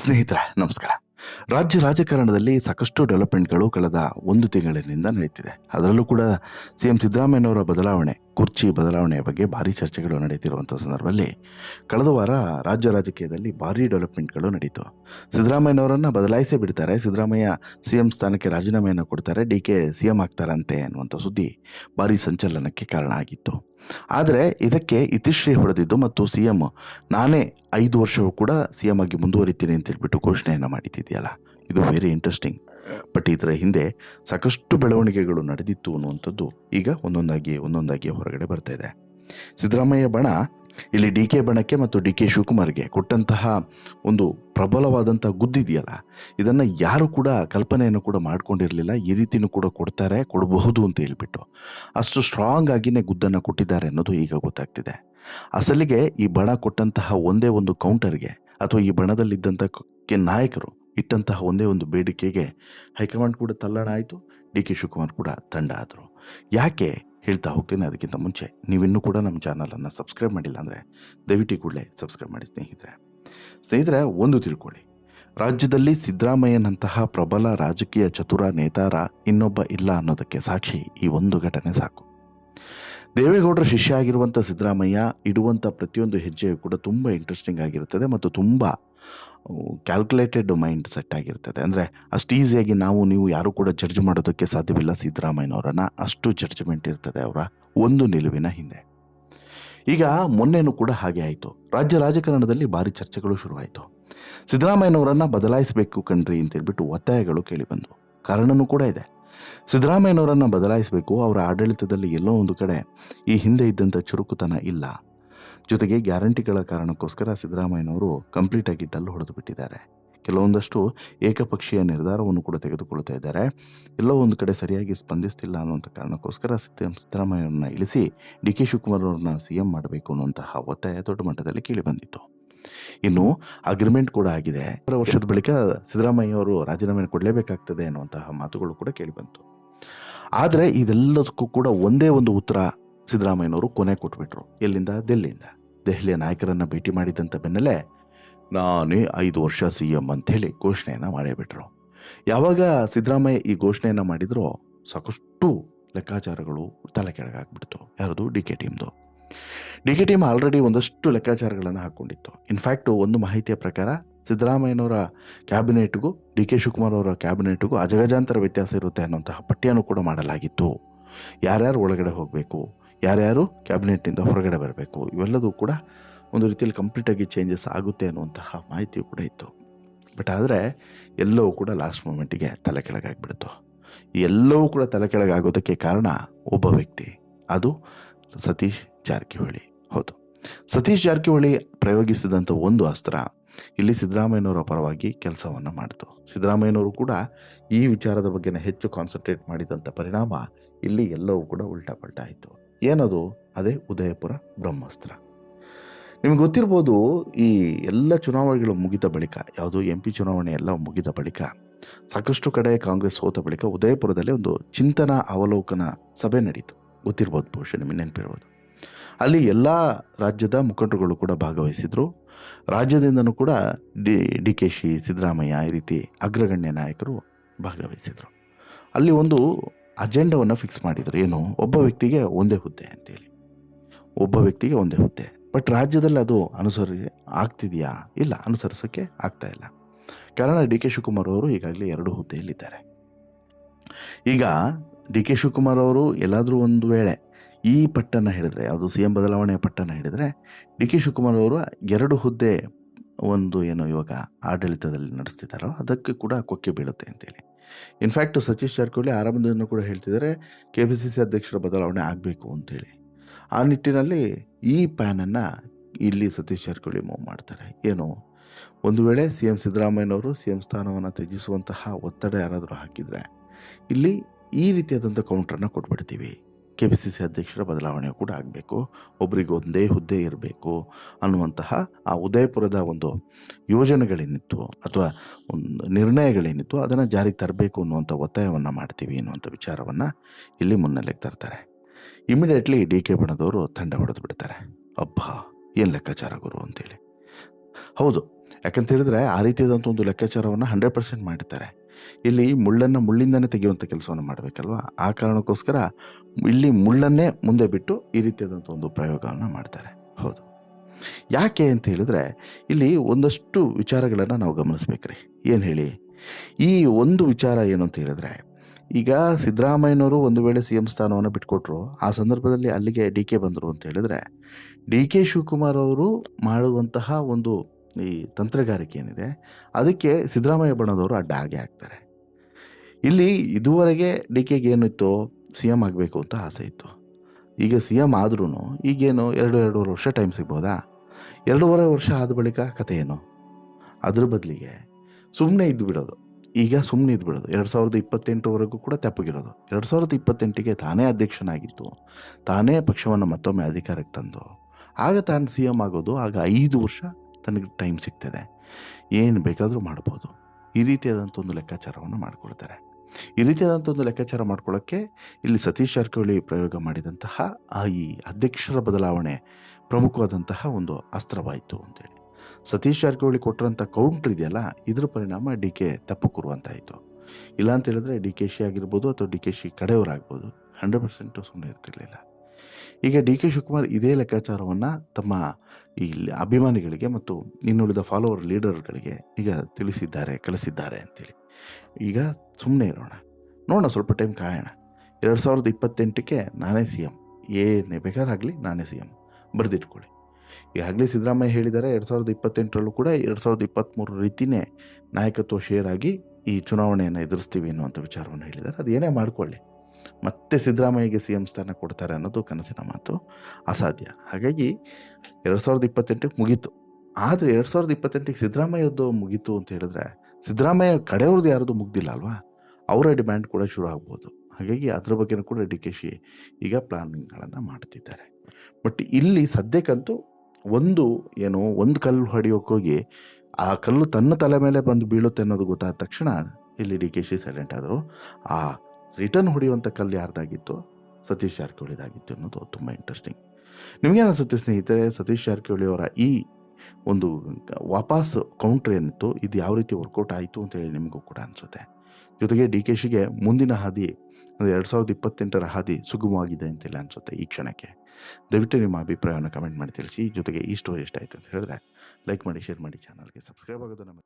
ಸ್ನೇಹಿತರೆ, ನಮಸ್ಕಾರ. ರಾಜ್ಯ ರಾಜಕಾರಣದಲ್ಲಿ ಸಾಕಷ್ಟು ಡೆವಲಪ್ಮೆಂಟ್ಗಳು ಕಳೆದ ಒಂದು ತಿಂಗಳಿನಿಂದ ನಡೀತಿದೆ. ಅದರಲ್ಲೂ ಕೂಡ ಸಿ ಎಂ ಸಿದ್ದರಾಮಯ್ಯನವರ ಬದಲಾವಣೆ. ಕುರ್ಚಿ ಬದಲಾವಣೆಯ ಬಗ್ಗೆ ಭಾರಿ ಚರ್ಚೆಗಳು ನಡೀತಿರುವಂಥ ಸಂದರ್ಭದಲ್ಲಿ ಕಳೆದ ವಾರ ರಾಜ್ಯ ರಾಜಕೀಯದಲ್ಲಿ ಭಾರಿ ಡೆವಲಪ್ಮೆಂಟ್ಗಳು ನಡೀತು. ಸಿದ್ದರಾಮಯ್ಯನವರನ್ನು ಬದಲಾಯಿಸೇ ಬಿಡ್ತಾರೆ. ಸಿದ್ದರಾಮಯ್ಯ ಸಿ ಎಂ ಸ್ಥಾನಕ್ಕೆ ರಾಜೀನಾಮೆಯನ್ನು ಕೊಡ್ತಾರೆ. ಡಿ ಕೆ ಸಿ ಎಂ ಆಗ್ತಾರಂತೆ ಅನ್ನುವಂಥ ಸುದ್ದಿ ಭಾರಿ ಸಂಚಲನಕ್ಕೆ ಕಾರಣ ಆಗಿತ್ತು. ಆದರೆ ಇದಕ್ಕೆ ಇತಿಶ್ರೀ ಹೊಡೆದಿದ್ದು ಮತ್ತು ಸಿ ಎಂ ನಾನೇ ಐದು ವರ್ಷವೂ ಕೂಡ ಸಿ ಎಂ ಆಗಿ ಮುಂದುವರಿತೀನಿ ಅಂತ ಹೇಳ್ಬಿಟ್ಟು ಘೋಷಣೆಯನ್ನು ಮಾಡಿದ್ದಿದೆಯಲ್ಲ ಇದು ವೆರಿ ಇಂಟ್ರೆಸ್ಟಿಂಗ್ ಬಟ್ ಇದರ ಹಿಂದೆ ಸಾಕಷ್ಟು ಬೆಳವಣಿಗೆಗಳು ನಡೆದಿತ್ತು ಅನ್ನುವಂಥದ್ದು ಈಗ ಒಂದೊಂದಾಗಿ ಒಂದೊಂದಾಗಿ ಹೊರಗಡೆ ಬರ್ತಾ ಇದೆ. ಸಿದ್ದರಾಮಯ್ಯ ಬಣ ಇಲ್ಲಿ ಡಿ ಕೆ ಬಣಕ್ಕೆ ಮತ್ತು ಡಿ ಕೆ ಶಿವಕುಮಾರ್ಗೆ ಕೊಟ್ಟಂತಹ ಒಂದು ಪ್ರಬಲವಾದಂಥ ಗುದ್ದಿದೆಯಲ್ಲ, ಇದನ್ನು ಯಾರು ಕೂಡ ಕಲ್ಪನೆಯನ್ನು ಕೂಡ ಮಾಡ್ಕೊಂಡಿರಲಿಲ್ಲ, ಈ ರೀತಿಯೂ ಕೂಡ ಕೊಡ್ತಾರೆ, ಕೊಡಬಹುದು ಅಂತ ಹೇಳ್ಬಿಟ್ಟು ಅಷ್ಟು ಸ್ಟ್ರಾಂಗ್ ಆಗಿನೇ ಗುದ್ದನ್ನು ಕೊಟ್ಟಿದ್ದಾರೆ ಅನ್ನೋದು ಈಗ ಗೊತ್ತಾಗ್ತಿದೆ. ಅಸಲಿಗೆ ಈ ಬಣ ಕೊಟ್ಟಂತಹ ಒಂದೇ ಒಂದು ಕೌಂಟರ್ಗೆ ಅಥವಾ ಈ ಬಣದಲ್ಲಿದ್ದಂಥ ನಾಯಕರು ಇಟ್ಟಂತಹ ಒಂದೇ ಒಂದು ಬೇಡಿಕೆಗೆ ಹೈಕಮಾಂಡ್ ಕೂಡ ತಲ್ಲಣ ಆಯಿತು, ಡಿ ಕೆ ಶಿವಕುಮಾರ್ ಕೂಡ ತಂಡ ಆದರು. ಯಾಕೆ ಹೇಳ್ತಾ ಹೋಗ್ತೇನೆ ಅದಕ್ಕಿಂತ ಮುಂಚೆ, ನೀವಿನ್ನೂ ಕೂಡ ನಮ್ಮ ಚಾನಲನ್ನು ಸಬ್ಸ್ಕ್ರೈಬ್ ಮಾಡಿಲ್ಲ ಅಂದರೆ ದಯವಿಟ್ಟು ಕೂಡಲೇ ಸಬ್ಸ್ಕ್ರೈಬ್ ಮಾಡಿ ಸ್ನೇಹಿತರೆ. ಸ್ನೇಹಿತರೆ, ಒಂದು ತಿಳ್ಕೊಳ್ಳಿ. ರಾಜ್ಯದಲ್ಲಿ ಸಿದ್ದರಾಮಯ್ಯನಂತಹ ಪ್ರಬಲ ರಾಜಕೀಯ ಚತುರ ನೇತಾರ ಇನ್ನೊಬ್ಬ ಇಲ್ಲ ಅನ್ನೋದಕ್ಕೆ ಸಾಕ್ಷಿ ಈ ಒಂದು ಘಟನೆ ಸಾಕು. ದೇವೇಗೌಡರ ಶಿಷ್ಯ ಆಗಿರುವಂಥ ಸಿದ್ದರಾಮಯ್ಯ ಇಡುವಂಥ ಪ್ರತಿಯೊಂದು ಹೆಜ್ಜೆಯು ಕೂಡ ತುಂಬ ಇಂಟ್ರೆಸ್ಟಿಂಗ್ ಆಗಿರುತ್ತದೆ ಮತ್ತು ತುಂಬ ಕ್ಯಾಲ್ಕುಲೇಟೆಡ್ ಮೈಂಡ್ ಸೆಟ್ ಆಗಿರ್ತದೆ. ಅಂದರೆ ಅಷ್ಟು ಈಸಿಯಾಗಿ ನಾವು, ನೀವು ಯಾರು ಕೂಡ ಜಡ್ಜ್ ಮಾಡೋದಕ್ಕೆ ಸಾಧ್ಯವಿಲ್ಲ ಸಿದ್ದರಾಮಯ್ಯನವರನ್ನು. ಅಷ್ಟು ಜಡ್ಜ್ಮೆಂಟ್ ಇರ್ತದೆ ಅವರ ಒಂದು ನಿಲುವಿನ ಹಿಂದೆ. ಈಗ ಮೊನ್ನೆನೂ ಕೂಡ ಹಾಗೆ ಆಯಿತು. ರಾಜ್ಯ ರಾಜಕಾರಣದಲ್ಲಿ ಭಾರಿ ಚರ್ಚೆಗಳು ಶುರುವಾಯಿತು. ಸಿದ್ದರಾಮಯ್ಯನವರನ್ನು ಬದಲಾಯಿಸಬೇಕು ಕಣ್ರಿ ಅಂತೇಳ್ಬಿಟ್ಟು ಒತ್ತಾಯಗಳು ಕೇಳಿಬಂದವು ಕಾರಣನೂ ಕೂಡ ಇದೆ. ಸಿದ್ದರಾಮಯ್ಯನವರನ್ನು ಬದಲಾಯಿಸಬೇಕು, ಅವರ ಆಡಳಿತದಲ್ಲಿ ಎಲ್ಲೋ ಒಂದು ಕಡೆ ಈ ಹಿಂದೆ ಇದ್ದಂಥ ಚುರುಕುತನ ಇಲ್ಲ. ಜೊತೆಗೆ ಗ್ಯಾರಂಟಿಗಳ ಕಾರಣಕ್ಕೋಸ್ಕರ ಸಿದ್ದರಾಮಯ್ಯನವರು ಕಂಪ್ಲೀಟಾಗಿ ಡಲ್ ಹೊಡೆದು ಬಿಟ್ಟಿದ್ದಾರೆ. ಕೆಲವೊಂದಷ್ಟು ಏಕಪಕ್ಷೀಯ ನಿರ್ಧಾರವನ್ನು ಕೂಡ ತೆಗೆದುಕೊಳ್ತಾ ಇದ್ದಾರೆ. ಎಲ್ಲೋ ಒಂದು ಕಡೆ ಸರಿಯಾಗಿ ಸ್ಪಂದಿಸ್ತಿಲ್ಲ ಅನ್ನುವಂಥ ಕಾರಣಕ್ಕೋಸ್ಕರ ಸಿದ್ದ ಸಿದ್ದರಾಮಯ್ಯವ್ರನ್ನ ಇಳಿಸಿ ಡಿ ಕೆ ಶಿವಕುಮಾರ್ ಅವ್ರನ್ನ ಸಿ ಎಂ ಮಾಡಬೇಕು ಅನ್ನುವಂತಹ ಒತ್ತಾಯ ದೊಡ್ಡ ಮಟ್ಟದಲ್ಲಿ ಕೇಳಿಬಂದಿತ್ತು ಇನ್ನು ಅಗ್ರಿಮೆಂಟ್ ಕೂಡ ಆಗಿದೆ. ವರ್ಷದ ಬಳಿಕ ಸಿದ್ದರಾಮಯ್ಯ ಅವರು ರಾಜೀನಾಮೆ ಕೊಡಲೇಬೇಕಾಗ್ತದೆ ಅನ್ನುವಂತಹ ಮಾತುಗಳು ಕೂಡ ಕೇಳಿಬಂತು ಆದರೆ ಇದೆಲ್ಲದಕ್ಕೂ ಕೂಡ ಒಂದೇ ಒಂದು ಉತ್ತರ ಸಿದ್ದರಾಮಯ್ಯನವರು ಕೊನೆ ಕೊಟ್ಬಿಟ್ರು. ಎಲ್ಲಿಂದ? ದೆಹಲಿಯಿಂದ. ದೆಹಲಿಯ ನಾಯಕರನ್ನು ಭೇಟಿ ಮಾಡಿದಂಥ ಬೆನ್ನಲ್ಲೇ ನಾನೇ ಐದು ವರ್ಷ ಸಿ ಎಂ ಅಂಥೇಳಿ ಘೋಷಣೆಯನ್ನು ಮಾಡಿಬಿಟ್ರು. ಯಾವಾಗ ಸಿದ್ದರಾಮಯ್ಯ ಈ ಘೋಷಣೆಯನ್ನು ಮಾಡಿದ್ರೋ ಸಾಕಷ್ಟು ಲೆಕ್ಕಾಚಾರಗಳು ತಲೆ ಕೆಳಗಾಗ್ಬಿಡ್ತು. ಯಾರದು? ಡಿ ಕೆ ಟೀಮ್ದು. ಡಿ ಕೆ ಟೀಮ್ ಆಲ್ರೆಡಿ ಒಂದಷ್ಟು ಲೆಕ್ಕಾಚಾರಗಳನ್ನು ಹಾಕ್ಕೊಂಡಿತ್ತು. ಇನ್ಫ್ಯಾಕ್ಟು ಒಂದು ಮಾಹಿತಿಯ ಪ್ರಕಾರ ಸಿದ್ದರಾಮಯ್ಯನವರ ಕ್ಯಾಬಿನೆಟ್ಗೂ ಡಿ ಕೆ ಶಿವಕುಮಾರ್ ಅವರ ಕ್ಯಾಬಿನೆಟ್ಗೂ ಅಜಗಜಾಂತರ ವ್ಯತ್ಯಾಸ ಇರುತ್ತೆ ಅನ್ನೋಂತಹ ಪಟ್ಟಿಯನ್ನು ಕೂಡ ಮಾಡಲಾಗಿತ್ತು. ಯಾರ್ಯಾರು ಒಳಗಡೆ ಹೋಗಬೇಕು, ಯಾರ್ಯಾರು ಕ್ಯಾಬಿನೆಟ್ನಿಂದ ಹೊರಗಡೆ ಬರಬೇಕು, ಇವೆಲ್ಲದೂ ಕೂಡ ಒಂದು ರೀತಿಯಲ್ಲಿ ಕಂಪ್ಲೀಟಾಗಿ ಚೇಂಜಸ್ ಆಗುತ್ತೆ ಅನ್ನುವಂತಹ ಮಾಹಿತಿಯು ಕೂಡ ಇತ್ತು. ಬಟ್ ಆದರೆ ಎಲ್ಲವೂ ಕೂಡ ಲಾಸ್ಟ್ ಮೂಮೆಂಟಿಗೆ ತಲೆ ಕೆಳಗಾಗಿಬಿಡ್ತು. ಎಲ್ಲವೂ ಕೂಡ ತಲೆ ಕೆಳಗಾಗೋದಕ್ಕೆ ಕಾರಣ ಒಬ್ಬ ವ್ಯಕ್ತಿ, ಅದು ಸತೀಶ್ ಜಾರಕಿಹೊಳಿ. ಹೌದು. ಸತೀಶ್ ಜಾರಕಿಹೊಳಿ ಪ್ರಯೋಗಿಸಿದಂಥ ಒಂದು ಅಸ್ತ್ರ ಇಲ್ಲಿ ಸಿದ್ದರಾಮಯ್ಯನವರ ಪರವಾಗಿ ಕೆಲಸವನ್ನು ಮಾಡಿತು. ಸಿದ್ದರಾಮಯ್ಯನವರು ಕೂಡ ಈ ವಿಚಾರದ ಬಗ್ಗೆ ಹೆಚ್ಚು ಕಾನ್ಸಂಟ್ರೇಟ್ ಮಾಡಿದಂಥ ಪರಿಣಾಮ ಇಲ್ಲಿ ಎಲ್ಲವೂ ಕೂಡ ಉಲ್ಟಾ ಪಲ್ಟಾ ಆಯಿತು. ಏನದು? ಅದೇ ಉದಯಪುರ ಬ್ರಹ್ಮಾಸ್ತ್ರ. ನಿಮ್ಗೆ ಗೊತ್ತಿರ್ಬೋದು ಈ ಎಲ್ಲ ಚುನಾವಣೆಗಳು ಮುಗಿದ ಬಳಿಕ, ಯಾವುದು ಎಂ ಪಿ ಚುನಾವಣೆ ಎಲ್ಲ ಮುಗಿದ ಬಳಿಕ, ಸಾಕಷ್ಟು ಕಡೆ ಕಾಂಗ್ರೆಸ್ ಹೋದ ಬಳಿಕ ಉದಯಪುರದಲ್ಲಿ ಒಂದು ಚಿಂತನಾ ಅವಲೋಕನ ಸಭೆ ನಡೀತು. ಗೊತ್ತಿರ್ಬೋದು ಬಹುಶಃ ನಿಮಗೆ ನೆನಪಿರ್ಬೋದು. ಅಲ್ಲಿ ಎಲ್ಲ ರಾಜ್ಯದ ಮುಖಂಡರುಗಳು ಕೂಡ ಭಾಗವಹಿಸಿದರು. ರಾಜ್ಯದಿಂದನೂ ಕೂಡ D D K Shi Siddaramaiah ಈ ರೀತಿ ಅಗ್ರಗಣ್ಯ ನಾಯಕರು ಭಾಗವಹಿಸಿದರು. ಅಲ್ಲಿ ಒಂದು ಅಜೆಂಡವನ್ನು ಫಿಕ್ಸ್ ಮಾಡಿದರು. ಏನು? ಒಬ್ಬ ವ್ಯಕ್ತಿಗೆ ಒಂದೇ ಹುದ್ದೆ ಅಂತೇಳಿ. ಒಬ್ಬ ವ್ಯಕ್ತಿಗೆ ಒಂದೇ ಹುದ್ದೆ. ಬಟ್ ರಾಜ್ಯದಲ್ಲಿ ಅದು ಅನುಸರಿ ಆಗ್ತಿದೆಯಾ? ಇಲ್ಲ ಅನುಸರಿಸೋಕ್ಕೆ ಆಗ್ತಾ ಇಲ್ಲ. ಕಾರಣ ಡಿ ಕೆ ಶಿವಕುಮಾರ್ ಅವರು ಈಗಾಗಲೇ ಎರಡು ಹುದ್ದೆಯಲ್ಲಿದ್ದಾರೆ. ಈಗ ಡಿ ಕೆ ಶಿವಕುಮಾರ್ ಅವರು ಎಲ್ಲಾದರೂ ಒಂದು ವೇಳೆ ಈ ಪಟ್ಟನ್ನು ಹಿಡಿದ್ರೆ, ಯಾವುದು ಸಿ ಎಂ ಬದಲಾವಣೆಯ ಪಟ್ಟನ್ನು ಹಿಡಿದ್ರೆ, ಡಿ ಕೆ ಶಿವಕುಮಾರ್ ಅವರು ಎರಡು ಹುದ್ದೆ, ಒಂದು ಏನು ಇವಾಗ ಆಡಳಿತದಲ್ಲಿ ನಡೆಸ್ತಿದ್ದಾರೋ, ಅದಕ್ಕೆ ಕೂಡ ಕೊಕ್ಕೆ ಬೀಳುತ್ತೆ ಅಂತೇಳಿ. ಇನ್ಫ್ಯಾಕ್ಟ್ ಸತೀಶ್ ಜಾರಕಿಹೊಳಿ ಆರಂಭದಿಂದ ಕೂಡ ಹೇಳ್ತಿದ್ದಾರೆ, ಕೆ ಪಿ ಸಿ ಸಿ ಅಧ್ಯಕ್ಷರ ಬದಲಾವಣೆ ಆಗಬೇಕು ಅಂತೇಳಿ. ಆ ನಿಟ್ಟಿನಲ್ಲಿ ಈ ಪ್ಯಾನನ್ನು ಇಲ್ಲಿ ಸತೀಶ್ ಜಾರಕಿಹೊಳಿ ಮೂವ್ ಮಾಡ್ತಾರೆ. ಏನು? ಒಂದು ವೇಳೆ ಸಿ ಎಂ ಸಿದ್ದರಾಮಯ್ಯನವರು ಸಿ ಎಂ ಸ್ಥಾನವನ್ನು ತ್ಯಜಿಸುವಂತಹ ಒತ್ತಡ ಯಾರಾದರೂ ಹಾಕಿದರೆ, ಇಲ್ಲಿ ಈ ರೀತಿಯಾದಂಥ ಕೌಂಟ್ರನ್ನ ಕೊಟ್ಬಿಡ್ತೀವಿ. ಕೆ ಪಿ ಸಿ ಸಿ ಅಧ್ಯಕ್ಷರ ಬದಲಾವಣೆ ಕೂಡ ಆಗಬೇಕು ಒಬ್ಬರಿಗೆ ಒಂದೇ ಹುದ್ದೆ ಇರಬೇಕು ಅನ್ನುವಂತಹ ಆ ಉದಯಪುರದ ಒಂದು ಯೋಜನೆಗಳೇನಿತ್ತು ಅಥವಾ ಒಂದು ನಿರ್ಣಯಗಳೇನಿತ್ತು ಅದನ್ನು ಜಾರಿಗೆ ತರಬೇಕು ಅನ್ನುವಂಥ ಒತ್ತಾಯವನ್ನು ಮಾಡ್ತೀವಿ ಅನ್ನುವಂಥ ವಿಚಾರವನ್ನು ಇಲ್ಲಿ ಮುನ್ನೆಲೆಗೆ ತರ್ತಾರೆ. ಇಮಿಡಿಯೇಟ್ಲಿ ಡಿ ಕೆ ಬಣದವರು ತಂಡ ಹೊಡೆದು ಬಿಡ್ತಾರೆ. ಅಬ್ಬ, ಏನು ಲೆಕ್ಕಾಚಾರ ಗುರು ಅಂತೇಳಿ. ಹೌದು, ಯಾಕಂತ ಹೇಳಿದ್ರೆ ಆ ರೀತಿಯಾದಂಥ ಒಂದು ಲೆಕ್ಕಾಚಾರವನ್ನು ಹಂಡ್ರೆಡ್ ಪರ್ಸೆಂಟ್ ಮಾಡಿರ್ತಾರೆ. ಇಲ್ಲಿ ಮುಳ್ಳನ್ನು ಮುಳ್ಳಿಂದನೇ ತೆಗೆಯುವಂಥ ಕೆಲಸವನ್ನು ಮಾಡಬೇಕಲ್ವಾ? ಆ ಕಾರಣಕ್ಕೋಸ್ಕರ ಇಲ್ಲಿ ಮುಳ್ಳನ್ನೇ ಮುಂದೆ ಬಿಟ್ಟು ಈ ರೀತಿಯಾದಂಥ ಒಂದು ಪ್ರಯೋಗವನ್ನು ಮಾಡ್ತಾರೆ. ಹೌದು. ಯಾಕೆ ಅಂತ ಹೇಳಿದ್ರೆ ಇಲ್ಲಿ ಒಂದಷ್ಟು ವಿಚಾರಗಳನ್ನು ನಾವು ಗಮನಿಸ್ಬೇಕ್ರಿ. ಏನು ಹೇಳಿ? ಈ ಒಂದು ವಿಚಾರ ಏನು ಅಂತ ಹೇಳಿದ್ರೆ, ಈಗ ಸಿದ್ದರಾಮಯ್ಯನವರು ಒಂದು ವೇಳೆ ಸಿ ಎಂ ಸ್ಥಾನವನ್ನು ಬಿಟ್ಕೊಟ್ರು, ಆ ಸಂದರ್ಭದಲ್ಲಿ ಅಲ್ಲಿಗೆ ಡಿ ಕೆ ಬಂದರು ಅಂತ ಹೇಳಿದ್ರೆ, ಡಿ ಕೆ ಶಿವಕುಮಾರ್ ಅವರು ಮಾಡುವಂತಹ ಒಂದು ಈ ತಂತ್ರಗಾರಿಕೆ ಏನಿದೆ, ಅದಕ್ಕೆ ಸಿದ್ದರಾಮಯ್ಯ ಬಣ್ಣದವರು ಅಡ್ಡ ಹಾಗೆ ಆಗ್ತಾರೆ ಇಲ್ಲಿ ಇದುವರೆಗೆ ಡಿ ಕೆಗೆ ಏನಿತ್ತು ಸಿ ಎಂ ಆಗಬೇಕು ಅಂತ ಆಸೆ ಇತ್ತು. ಈಗ ಸಿ ಎಂ ಆದ್ರೂ ಈಗೇನು ಎರಡು, ಎರಡೂವರೆ ವರ್ಷ ಟೈಮ್ ಸಿಗ್ಬೋದಾ? ಎರಡೂವರೆ ವರ್ಷ ಆದ ಬಳಿಕ ಕತೆ ಏನು? ಅದ್ರ ಬದಲಿಗೆ ಸುಮ್ಮನೆ ಇದ್ದು ಬಿಡೋದು. ಈಗ ಸುಮ್ಮನೆ ಇದ್ದು ಬಿಡೋದು. ಎರಡು ಸಾವಿರದ ಇಪ್ಪತ್ತೆಂಟರವರೆಗೂ ಕೂಡ ತೆಪ್ಪಗಿರೋದು. ಎರಡು ಸಾವಿರದ ಇಪ್ಪತ್ತೆಂಟಿಗೆ ತಾನೇ ಅಧ್ಯಕ್ಷನಾಗಿತ್ತು ತಾನೇ ಪಕ್ಷವನ್ನು ಮತ್ತೊಮ್ಮೆ ಅಧಿಕಾರಕ್ಕೆ ತಂದು, ಆಗ ತಾನು ಸಿ ಎಂ ಆಗೋದು, ಆಗ ಐದು ವರ್ಷ ತನಗೆ ಟೈಮ್ ಸಿಗ್ತದೆ. ಏನು ಬೇಕಾದರೂ ಮಾಡ್ಬೋದು. ಈ ರೀತಿಯಾದಂಥ ಒಂದು ಲೆಕ್ಕಾಚಾರವನ್ನು ಮಾಡಿಕೊಳ್ತಾರೆ. ಈ ರೀತಿಯಾದಂಥ ಒಂದು ಲೆಕ್ಕಾಚಾರ ಮಾಡ್ಕೊಳ್ಳೋಕ್ಕೆ ಇಲ್ಲಿ ಸತೀಶ್ ಜಾರಕಿಹೊಳಿ ಪ್ರಯೋಗ ಮಾಡಿದಂತಹ ಆ ಈ ಅಧ್ಯಕ್ಷರ ಬದಲಾವಣೆ ಪ್ರಮುಖವಾದಂತಹ ಒಂದು ಅಸ್ತ್ರವಾಯಿತು ಅಂತೇಳಿ ಸತೀಶ್ ಜಾರಕಿಹೊಳಿ ಕೊಟ್ಟಿರೋಂಥ ಕೌಂಟ್ರ್ ಇದೆಯಲ್ಲ, ಇದ್ರ ಪರಿಣಾಮ ಡಿ ಕೆ ತಪ್ಪು ಕೂರುವಂತಾಯಿತು. ಇಲ್ಲ ಅಂತ ಹೇಳಿದ್ರೆ ಡಿ ಕೆ ಶಿ ಆಗಿರ್ಬೋದು ಅಥವಾ ಡಿ ಕೆ ಶಿ ಕಡೆಯವರಾಗ್ಬೋದು. ಹಂಡ್ರೆಡ್ ಪರ್ಸೆಂಟು ಸುಮ್ಮನೆ ಇರ್ತಿರ್ಲಿಲ್ಲ. ಈಗ ಡಿ ಕೆ ಶಿವಕುಮಾರ್ ಇದೇ ಲೆಕ್ಕಾಚಾರವನ್ನು ತಮ್ಮ ಈ ಅಭಿಮಾನಿಗಳಿಗೆ ಮತ್ತು ಇನ್ನುಳಿದ ಫಾಲೋವರ್ ಲೀಡರ್ಗಳಿಗೆ ಈಗ ತಿಳಿಸಿದ್ದಾರೆ, ಕಳಿಸಿದ್ದಾರೆ ಅಂತೇಳಿ. ಈಗ ಸುಮ್ಮನೆ ಇರೋಣ. ನೋಡೋಣ ಸ್ವಲ್ಪ ಟೈಮ್ ಕಾಯೋಣ. ಎರಡು ಸಾವಿರದ ಇಪ್ಪತ್ತೆಂಟಕ್ಕೆ ನಾನೇ ಸಿ ಎಂ ಏನೇ ಬೇಕಾದಾಗಲಿ ನಾನೇ ಸಿ ಎಂ ಬರೆದಿಟ್ಕೊಳ್ಳಿ. ಈಗಾಗಲೇ ಸಿದ್ದರಾಮಯ್ಯ ಹೇಳಿದ್ದಾರೆ, ಎರಡು ಸಾವಿರದ ಇಪ್ಪತ್ತೆಂಟರಲ್ಲೂ ಕೂಡ ಎರಡು ಸಾವಿರದ ಇಪ್ಪತ್ತ್ಮೂರು ರೀತಿಯೇ ನಾಯಕತ್ವ ಶೇರ್ ಆಗಿ ಈ ಚುನಾವಣೆಯನ್ನು ಎದುರಿಸ್ತೀವಿ ಅನ್ನುವಂಥ ವಿಚಾರವನ್ನು ಹೇಳಿದ್ದಾರೆ. ಅದು ಏನೇ ಮಾಡಿಕೊಳ್ಳಿ. ಮತ್ತೆ ಸಿದ್ದರಾಮಯ್ಯಗೆ ಸಿ ಎಂ ಸ್ಥಾನ ಕೊಡ್ತಾರೆ ಅನ್ನೋದು ಕನಸಿನ ಮಾತು. ಅಸಾಧ್ಯ. ಹಾಗಾಗಿ ಎರಡು ಸಾವಿರದ ಇಪ್ಪತ್ತೆಂಟಕ್ಕೆ ಮುಗೀತು. ಆದರೆ ಎರಡು ಸಾವಿರದ ಇಪ್ಪತ್ತೆಂಟಿಗೆ ಸಿದ್ದರಾಮಯ್ಯದ್ದು ಮುಗೀತು ಅಂತ ಹೇಳಿದ್ರೆ ಸಿದ್ದರಾಮಯ್ಯ ಕಡೆಯವ್ರದ್ದು ಯಾರ್ದು ಮುಗ್ದಿಲ್ಲ ಅಲ್ವಾ? ಅವರ ಡಿಮ್ಯಾಂಡ್ ಕೂಡ ಶುರು ಆಗ್ಬೋದು. ಹಾಗಾಗಿ ಅದ್ರ ಬಗ್ಗೆನೂ ಕೂಡ ಡಿ ಕೆ ಶಿ ಈಗ ಪ್ಲಾನಿಂಗ್ಗಳನ್ನು ಮಾಡ್ತಿದ್ದಾರೆ. ಬಟ್ ಇಲ್ಲಿ ಸದ್ಯಕ್ಕಂತೂ ಒಂದು ಏನು ಒಂದು ಕಲ್ಲು ಹೊಡೆಯೋಕ್ಕೋಗಿ ಆ ಕಲ್ಲು ತನ್ನ ತಲೆ ಮೇಲೆ ಬಂದು ಬೀಳುತ್ತೆ ಅನ್ನೋದು ಗೊತ್ತಾದ ತಕ್ಷಣ ಇಲ್ಲಿ ಡಿ ಕೆ ಶಿ ಸೈಲೆಂಟ್ ಆದರು. ಆ ರಿಟರ್ನ್ ಹೊಡೆಯುವಂಥ ಕಲ್ಲು ಯಾರ್ದಾಗಿತ್ತು? ಸತೀಶ್ ಜಾರಕಿಹೊಳಿದಾಗಿತ್ತು ಅನ್ನೋದು ತುಂಬ ಇಂಟ್ರೆಸ್ಟಿಂಗ್ ನಿಮಗೇನು ಅನಿಸುತ್ತೆ ಸ್ನೇಹಿತರೆ, ಸತೀಶ್ ಜಾರಕಿಹೊಳಿ ಅವರ ಈ ಒಂದು ವಾಪಸ್ ಕೌಂಟ್ರ್ ಏನಿತ್ತು, ಇದು ಯಾವ ರೀತಿ ವರ್ಕೌಟ್ ಆಯಿತು ಅಂತೇಳಿ ನಿಮಗೂ ಕೂಡ ಅನಿಸುತ್ತೆ. ಜೊತೆಗೆ ಡಿ ಕೆ ಶಿಗೆ ಮುಂದಿನ ಹಾದಿ, ಅಂದರೆ ಎರಡು ಸಾವಿರದ ಇಪ್ಪತ್ತೆಂಟರ ಹಾದಿ ಸುಗಮವಾಗಿದೆ ಅಂತೇಳಿ ಅನಿಸುತ್ತೆ ಈ ಕ್ಷಣಕ್ಕೆ. ದಯವಿಟ್ಟು ನಿಮ್ಮ ಅಭಿಪ್ರಾಯವನ್ನು ಕಮೆಂಟ್ ಮಾಡಿ ತಿಳಿಸಿ. ಜೊತೆಗೆ ಈ ಸ್ಟೋರಿ ಇಷ್ಟ ಅಂತ ಹೇಳಿದ್ರೆ ಲೈಕ್ ಮಾಡಿ ಶೇರ್ ಮಾಡಿ ಚಾನಲ್ಗೆ ಸಬ್ಸ್ಕ್ರೈಬ್ ಆಗೋದು ನಮ್ಮ